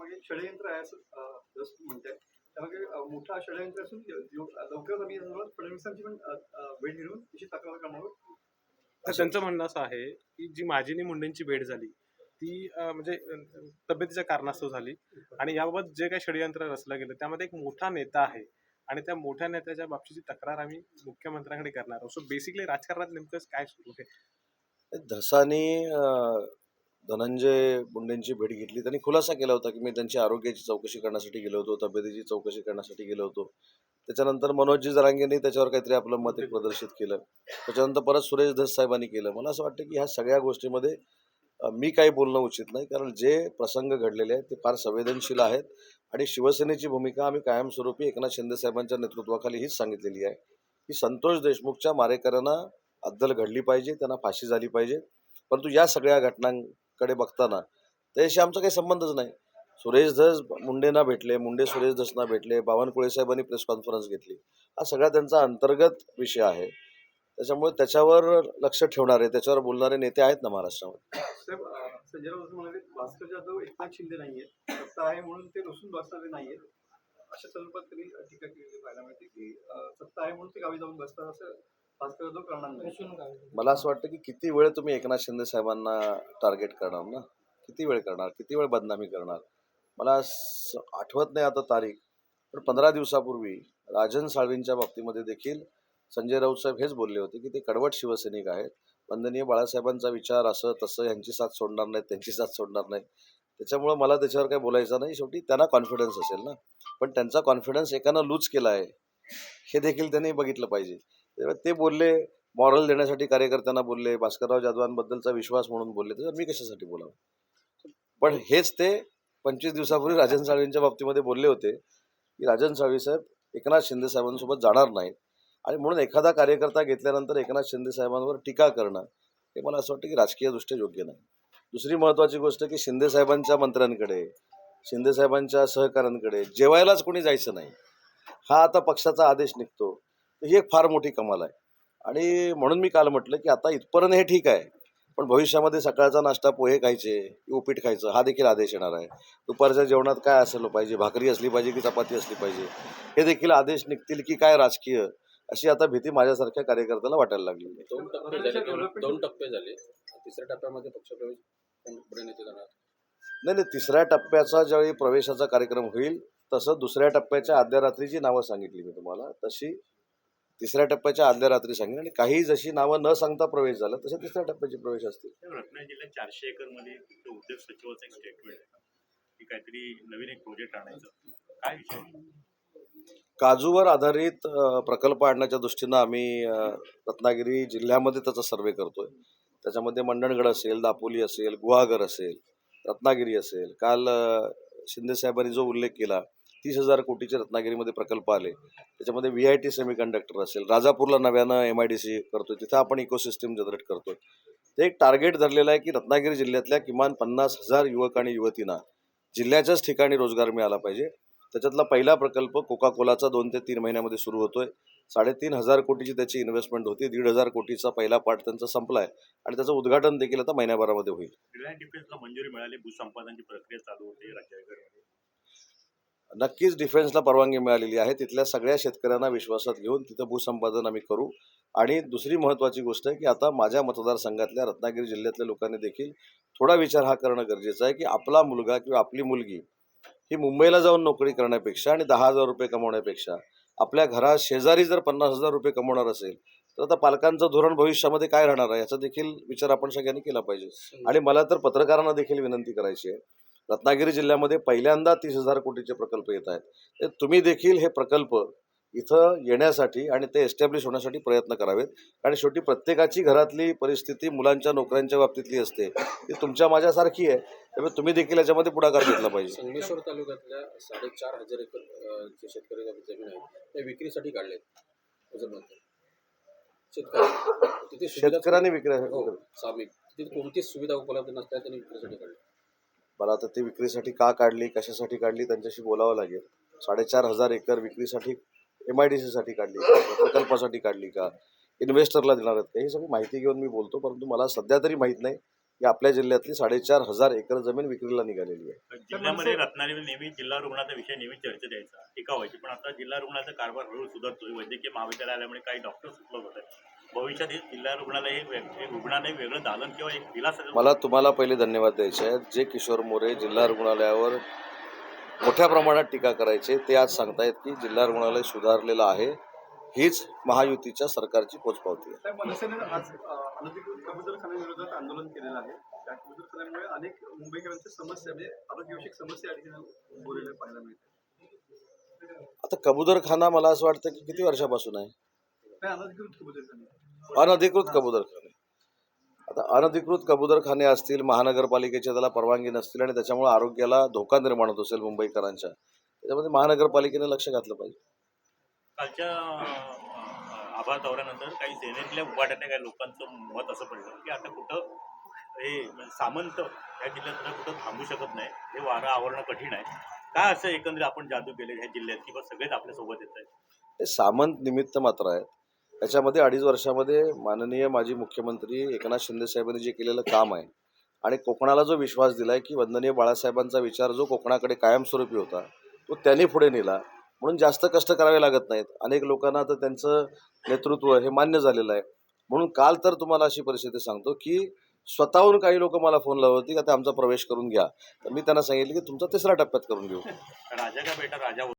त्यामागे षडयंत्र आहे असं जसं तू म्हणते त्यामागे मोठा षडयंत्र असून लव- लवकरच आम्ही फडणवीसांची पण भेट घेऊन तिची तक्रार करणार आहोत त्यांचं म्हणणं असं आहे की जी माझी आणि मुंडेंची भेट झाली ती म्हणजे तब्येतीच्या कारणास्तव झाली. आणि याबाबत जे काही षडयंत्र रचलं गेलं त्यामध्ये एक मोठा नेता आहे. आणि त्या मोठ्या नेत्याच्या बाबतीची तक्रार आम्ही मुख्यमंत्र्यांकडे करणार आहोत. सो बेसिकली राजकारणात नेमकं काय सुरू आहे? धसानी अं, धनंजय मुंडेंची भेट घेतली. त्यांनी खुलासा केला होता की मी त्यांची आरोग्याची चौकशी करण्यासाठी गेलो होतो तब्येतीची चौकशी करण्यासाठी गेलो होतो. त्याच्यानंतर मनोजी जरांगेंनी त्याच्यावर काहीतरी आपलं मत प्रदर्शित केलं. त्याच्यानंतर परत सुरेश धस साहेबांनी केलं. मला असं वाटतं की ह्या सगळ्या गोष्टीमध्ये मी काही बोलणं उचित नाही. कारण जे प्रसंग घडलेले आहेत ते फार संवेदनशील आहेत आणि शिवसेनेची भूमिका आम्ही कायमस्वरूपी एकनाथ शिंदे साहेबांच्या नेतृत्वाखाली हीच सांगितलेली आहे की संतोष देशमुखच्या मारेकऱ्यांना अद्दल घडली पाहिजे त्यांना फाशी झाली पाहिजे. परंतु या सगळ्या घटनां कडे बघताना. त्याच्याशी आमचा काही संबंधच नाही. सुरेश धस मुंडेंना भेटले मुंडे सुरेश धसना भेटले बावनकुळे साहेबांनी प्रेस कॉन्फरन्स घेतली. हा सगळा त्यांचा अंतर्गत विषय आहे. त्याच्यामुळे त्याच्यावर लक्ष ठेवणारे त्याच्यावर बोलणारे नेते आहेत ना महाराष्ट्रामध्ये. भास्कर जाधव एकनाथ शिंदे नाहीये सत्ता आहे म्हणून ते बसणारे अशा त्यांनी टीका केलेली पाहायला मिळते की सत्ता आहे म्हणून ते गावी जाऊन बसतात असं नाही. मला असं वाटतं की किती वेळ तुम्ही एकनाथ शिंदे साहेबांना टार्गेट करणार ना? किती वेळ करणार? किती वेळ बदनामी करणार? मला आठवत नाही आता तारीख पण पंधरा दिवसापूर्वी राजन साळवींच्या बाबतीमध्ये देखील संजय राऊत साहेब हेच बोलले होते की ते कडवट शिवसैनिक आहेत. वंदनीय बाळासाहेबांचा विचार असं तसं यांची साथ सोडणार नाहीत त्यांची साथ सोडणार नाहीत. त्याच्यामुळं मला त्याच्यावर काही बोलायचं नाही. शेवटी त्यांना कॉन्फिडन्स असेल ना? पण त्यांचा कॉन्फिडन्स एकानं लूज केला आहे हे देखील त्यांनी बघितलं पाहिजे. तेव्हा ते बोलले मॉरल देण्यासाठी कार्यकर्त्यांना बोलले भास्करराव जाधवांबद्दलचा विश्वास म्हणून बोलले. तर मी कशासाठी बोलावं? पण हेच ते पंचवीस दिवसापूर्वी राजन साळवींच्या बाबतीमध्ये बोलले होते की राजन साळवी साहेब एकनाथ शिंदे साहेबांसोबत जाणार नाहीत आणि म्हणून एखादा कार्यकर्ता घेतल्यानंतर एकनाथ शिंदे साहेबांवर टीका करणं हे मला असं वाटतं की राजकीयदृष्ट्या योग्य नाही. दुसरी महत्त्वाची गोष्ट की शिंदे साहेबांच्या मंत्र्यांकडे शिंदे साहेबांच्या सहकाऱ्यांकडे जेवायलाच कोणी जायचं नाही. हा आता पक्षाचा आदेश निघतो. तर ही एक फार मोठी कमाल आहे. आणि म्हणून मी काल म्हटलं की आता इथपर्यंत हे ठीक आहे. पण भविष्यामध्ये सकाळचा नाश्ता पोहे खायचे की उपीट खायचं हा देखील आदेश येणार आहे. दुपारच्या जेवणात काय असलं पाहिजे? भाकरी असली पाहिजे की चपाती असली पाहिजे? हे देखील आदेश निघतील की काय राजकीय? अशी आता भीती माझ्यासारख्या कार्यकर्त्याला वाटायला लागली. दोन टप्पे झाले. दोन दोन टप्पे झाले. तिसऱ्या टप्प्यामध्ये पक्षप्रवेश नाही नाही तिसऱ्या टप्प्याचा ज्यावेळी प्रवेशाचा कार्यक्रम होईल तसं दुसऱ्या टप्प्याच्या आदल्या रात्रीची नावं सांगितली मी तुम्हाला. तशी तिसऱ्या टप्प्याच्या आदल्या रात्री सांगेन. आणि काही जशी नावं न सांगता प्रवेश झाला तसे तिसऱ्या टप्प्याचे प्रवेश असतील. रत्नागिरी जिल्ह्यात चारशे एकरमध्ये तिथं उद्योग सचिवाचं एक स्टेटमेंट की काहीतरी नवीन एक प्रोजेक्ट आणायचं. काय काजूवर आधारित प्रकल्प आणण्याच्या दृष्टीनं आम्ही रत्नागिरी जिल्ह्यामध्ये त्याचा सर्वे करतोय. त्याच्यामध्ये मंडणगड असेल दापोली असेल गुहागर असेल रत्नागिरी असेल. काल शिंदे साहेबांनी जो उल्लेख केला तीस हजार कोटीचे रत्नागिरीमध्ये प्रकल्प आले. त्याच्यामध्ये व्ही आय टी सेमीकंडक्टर असेल राजापूरला नव्यानं एम आय डी सी करतोय तिथं आपण इकोसिस्टम जनरेट करतोय. ते एक टार्गेट धरलेलं आहे की रत्नागिरी जिल्ह्यातल्या किमान पन्नास हजार युवक आणि युवतींना जिल्ह्याच्याच ठिकाणी रोजगार मिळाला पाहिजे. त्याच्यातला पहिला प्रकल्प कोका कोलाचा दोन ते तीन महिन्यामध्ये सुरू होतोय. साडेतीन हजार कोटीची त्याची इन्व्हेस्टमेंट होती. दीड हजार कोटीचा पहिला पार्ट त्यांचा संपलाय. आणि त्याचं उद्घाटन देखील आता महिन्याभरामध्ये होईल. रिलायन्स डिफेन्सला मंजुरी मिळाली. भूसंपादनाची प्रक्रिया चालू होते. राज्याकडे नक्कीच डिफेन्सला परवानगी मिळालेली आहे. तिथल्या सगळ्या शेतकऱ्यांना विश्वासात घेऊन तिथं भूसंपादन आम्ही करू. आणि दुसरी महत्त्वाची गोष्ट आहे की आता माझ्या मतदारसंघातल्या रत्नागिरी जिल्ह्यातल्या लोकांनी देखील थोडा विचार हा करणं गरजेचं आहे की आपला मुलगा किंवा आपली मुलगी ही मुंबईला जाऊन नोकरी करण्यापेक्षा आणि दहा हजार रुपये कमवण्यापेक्षा आपल्या घरात शेजारी जर पन्नास हजार रुपये कमवणार असेल तर आता पालकांचं धोरण भविष्यामध्ये काय राहणार आहे याचा देखील विचार आपण सगळ्यांनी केला पाहिजे. आणि मला तर पत्रकारांना देखील विनंती करायची आहे रत्नागिरी जिल्ह्यामध्ये पहिल्यांदा तीस हजार कोटीचे प्रकल्प येत आहेत. तर तुम्ही देखील हे प्रकल्प इथं येण्यासाठी आणि ते एस्टॅब्लिश होण्यासाठी प्रयत्न करावेत. कारण शेवटी प्रत्येकाची घरातली परिस्थिती मुलांच्या नोकऱ्यांच्या बाबतीतली असते. ती तुमच्या माझ्यासारखी आहे. त्यामुळे तुम्ही देखील याच्यामध्ये पुढाकार घेतला पाहिजे. संगमेश्वर तालुक्यातल्या साडेचार हजार एकर जे शेतकरी जमीन आहेत त्या विक्रीसाठी काढलेत. शेतकऱ्यांनी विक्री हो कोणतीच सुविधा उपलब्ध नसल्या त्यांनी विक्रीसाठी काढले मला आता ती विक्रीसाठी का काढली कशासाठी काढली त्यांच्याशी बोलावं लागेल. साडेचार हजार एकर विक्रीसाठी एम आय डी सीसाठी काढली प्रकल्पासाठी काढली का? इन्व्हेस्टरला देणार आहेत का? ही सगळी माहिती घेऊन मी बोलतो परंतु मला सध्या तरी माहीत नाही की आपल्या जिल्ह्यातली साडेचार हजार एकर जमीन विक्रीला निघालेली आहे. जिल्ह्यामध्ये रत्नागिरी नेहमी जिल्हा रुग्णाचा विषय नेहमी चर्चेत यायचा. टीका व्हायची पण आता जिल्हा रुग्णाचा कारभार हळूहळू सुधारतोय. वैद्यकीय महाविद्यालय आल्यामुळे काही डॉक्टर्स उपलब्ध होत आहेत. भविष्यात हे जिल्हा रुग्णालय हे वेग- हे रुग्णालय वेगळं दालन किंवा एक दिलासा मला तुम्हाला पहिले धन्यवाद द्यायचे आहेत. जे किशोर मोरे जिल्हा रुग्णालयावर मोठ्या प्रमाणात टीका करायचे ते आज सांगतायत की जिल्हा रुग्णालय सुधारलेलं आहे. हीच महायुतीच्या सरकारची पोचपावती आहे. साहेब मनसेने आज अ, अनधिकृत कबूतरखान्याविरोधात आंदोलन केलेलं आहे. त्या कबूतरखान्यामुळे अनेक मुंबईकरांच्या समस्या म्हणजे आरोग्यविषयक समस्या या ठिकाणी बोललेल्या पाहायला मिळतात आता कबूतरखाना मला असं वाटतं की किती वर्षापासून आहे? नाही अनधिकृत कबूतरखाने. अनधिकृत कबूतरखाने. आता अनधिकृत कबूतरखाने असतील महानगरपालिकेच्या त्याला परवानगी नसतील आणि त्याच्यामुळे आरोग्याला धोका निर्माण होत असेल मुंबईकरांच्या त्याच्यामध्ये महानगरपालिकेने लक्ष घातलं पाहिजे. कालच्या आभार दौऱ्यानंतर काही सेनेतल्या उभाट्यातल्या काही लोकांचं मत असं पडलं की आता कुठं हे सामंत या जिल्ह्यात आता कुठं थांबू शकत नाही हे वारं आवरणं कठीण आहे. काय असं एकंदरीत आपण जादू केले ह्या जिल्ह्यात किंवा सगळेच आपल्यासोबत येत आहेत हे सामंत निमित्त मात्र आहेत. याच्यामध्ये अडीच वर्षामध्ये माननीय माजी मुख्यमंत्री एकनाथ शिंदे साहेबांनी जे केलेलं काम आहे आणि कोकणाला जो विश्वास दिला आहे की वंदनीय बाळासाहेबांचा विचार जो कोकणाकडे कायमस्वरूपी होता तो त्यांनी पुढे नेला. म्हणून जास्त कष्ट करावे लागत नाहीत. अनेक लोकांना तर त्यांचं नेतृत्व हे मान्य झालेलं आहे. म्हणून काल तर तुम्हाला अशी परिस्थिती सांगतो की स्वतःहून काही लोक मला फोन लावत होती की आता आमचा प्रवेश करून घ्या. तर मी त्यांना सांगितलं की तुमचा तिसऱ्या टप्प्यात करून घेऊ. राजा का बेटा? राजा